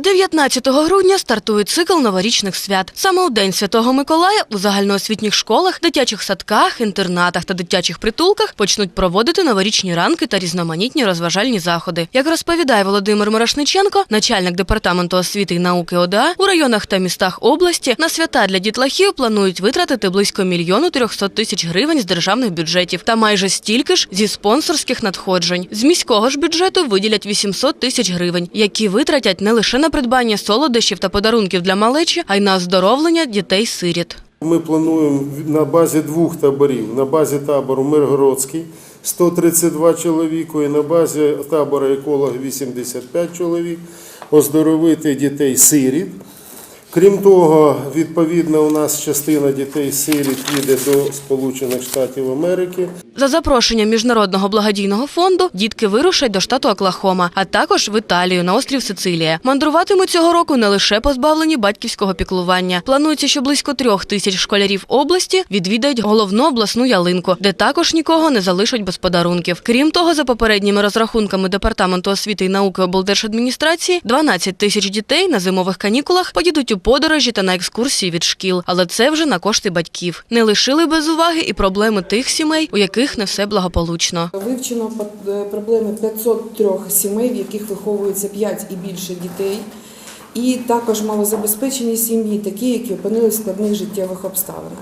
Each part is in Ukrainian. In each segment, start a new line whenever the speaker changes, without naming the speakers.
19 грудня стартує цикл новорічних свят. Саме у День Святого Миколая у загальноосвітніх школах, дитячих садках, інтернатах та дитячих притулках почнуть проводити новорічні ранки та різноманітні розважальні заходи. Як розповідає Володимир Морошниченко, начальник департаменту освіти і науки ОДА, у районах та містах області на свята для дітлахів планують витратити близько мільйону 300 тисяч гривень з державних бюджетів та майже стільки ж зі спонсорських надходжень. З міського ж бюджету виділять 800 тисяч гривень, які витратять не лише на придбання солодощів та подарунків для малечі, а й на оздоровлення дітей-сиріт.
Ми плануємо на базі двох таборів. На базі табору Миргородський 132 чоловіку і на базі табору еколог 85 чоловік. Оздоровити дітей-сиріт. Крім того, відповідно, у нас частина дітей-сиріт їде до Сполучених Штатів Америки.
За запрошенням міжнародного благодійного фонду дітки вирушать до штату Оклахома, а також в Італію на острів Сицилія. Мандруватимуть цього року не лише позбавлені батьківського піклування. Планується, що близько трьох тисяч школярів області відвідають головну обласну ялинку, де також нікого не залишать без подарунків. Крім того, за попередніми розрахунками департаменту освіти і науки облдержадміністрації, 12 тисяч дітей на зимових канікулах поїдуть у подорожі та на екскурсії від шкіл, але це вже на кошти батьків. Не лишили без уваги і проблеми тих сімей, у яких не все благополучно.
Вивчено е, проблеми 503 сімей, в яких виховується 5 і більше дітей, і також малозабезпечені сім'ї, такі, які опинилися в складних життєвих обставинах.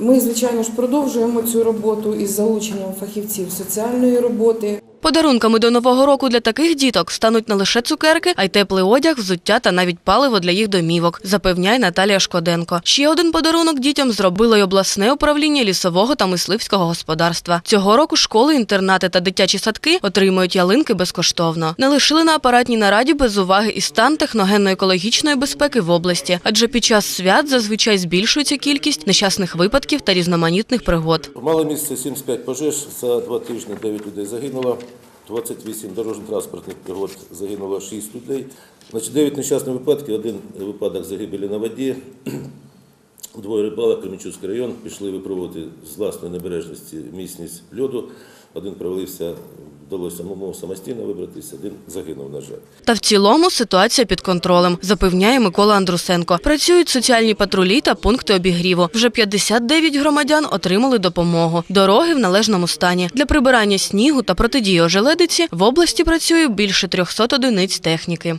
Ми, звичайно ж, продовжуємо цю роботу із залученням фахівців соціальної роботи.
Подарунками до нового року для таких діток стануть не лише цукерки, а й теплий одяг, взуття та навіть паливо для їх домівок, запевняє Наталія Шкоденко. Ще один подарунок дітям зробило й обласне управління лісового та мисливського господарства. Цього року школи, інтернати та дитячі садки отримують ялинки безкоштовно. Не лишили на апаратній нараді без уваги і стан техногенно-екологічної безпеки в області, адже під час свят зазвичай збільшується кількість нещасних випадків та різноманітних пригод.
Мали місце 75 пожеж, за два тижні 9 людей загинуло, 28 дорожньо-транспортних пригод загинуло 6 людей. Значить, 9 нещасних випадків, один випадок загибелі на воді. Двоє рибалок, Кременчуцький район, пішли випробувати з власної небережності міцність льоду. Один провалився, вдалося самому самостійно вибратися, один загинув, на жаль.
Та в цілому ситуація під контролем, запевняє Микола Андрусенко. Працюють соціальні патрулі та пункти обігріву. Вже 59 громадян отримали допомогу. Дороги в належному стані. Для прибирання снігу та протидії ожеледиці в області працює більше 300 одиниць техніки.